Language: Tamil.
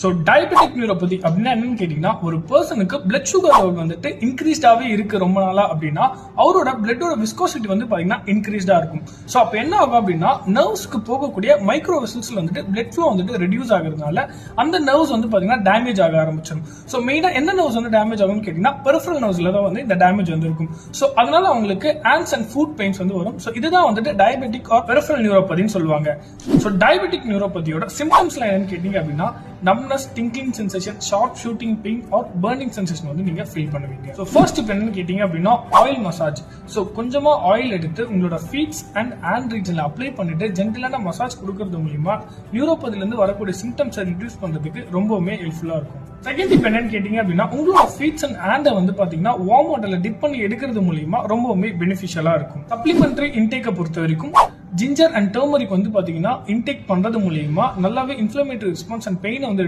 ஸோ டயபெட்டிக் நியூரோபதி அப்படின்னா என்னன்னு கேட்டீங்கன்னா ஒரு பர்சனுக்கு பிளட் சுகர் லெவல் வந்துட்டு இன்க்ரீஸ்டாவே இருக்கு ரொம்ப நாளா அப்படின்னா அவரோட பிளட்டோட விஸ்கோசிட்டி வந்து பார்த்தீங்கன்னா இன்க்ரீஸ்டா இருக்கும். ஸோ அப்போ என்ன ஆகும் அப்படின்னா நர்வ்ஸ்க்கு போகக்கூடிய மைக்ரோ வெசல்ஸில் வந்துட்டு பிளட் ஃப்ளோ வந்துட்டு ரெடியூஸ் ஆகுறதுனால அந்த நர்வ்ஸ் வந்து பாத்தீங்கன்னா டேமேஜ் ஆக ஆரம்பிச்சிடும் ஸோ மெயினா என்ன நர்வ்ஸ் வந்து டேமேஜ் ஆகும்னு கேட்டீங்கன்னா பெர்ஃபரல் நர்வ்ஸில் தான் வந்து இந்த டேமேஜ் வந்து இருக்கும் ஸோ அதனால அவங்களுக்கு ஆன்ஸ் அண்ட் ஃபுட் பெயின்ஸ் வந்து வரும். ஸோ இதுதான் வந்துட்டு டயபெட்டிக் ஆர் பெர்ஃபரல் நியூரோபதின்னு சொல்லுவாங்க. ஸோ டயபெட்டிக் நியூரோபதியோட சிம்டம்ஸ்லாம் என்னன்னு கேட்டீங்க அப்படின்னா numbness tingling sensation sharp shooting pain or burning sensation வந்து நீங்க ஃபீல் பண்ணுவீங்க. ஸோ ஃபர்ஸ்ட் இப்போ என்னன்னு கேட்டீங்க அப்படின்னா ஆயில் மசாஜ் ஸோ கொஞ்சமா ஆயில் எடுத்து உங்களோட ஃபீட்ஸ் அண்ட் ஹேண்ட் ரீஜன்ல அப்ளை பண்ணிட்டு ஜென்டிலான மசாஜ் கொடுக்கறது மூலியமா நியூரோபதில இருந்து வரக்கூடிய சிம்டம்ஸை ரிடியூஸ் பண்றதுக்கு ரொம்பவுமே ஹெல்ப்ஃபுல்லா இருக்கும். செகண்ட் இப்போ என்னன்னு கேட்டீங்க அப்படின்னா உங்களோட ஃபீட்ஸ் அண்ட் ஹேண்டை வந்து பாத்தீங்கன்னா வார்ம் வாட்டர்ல டிப் பண்ணி எடுக்கிறது மூலியமா ரொம்பவுமே பெனிஃபிஷியலா இருக்கும். சப்ளிமெண்டரி இன்டேக்கை பொறுத்த வரைக்கும் ஜிஞ்சர் அண்ட் டர்மரிக் வந்து பார்த்தீங்கன்னா இன்டேக் பண்றது மூலியமாக நல்லாவே இன்ஃப்ளமேட்டரி ரெஸ்பான்ஸ் அண்ட் பெயினை வந்து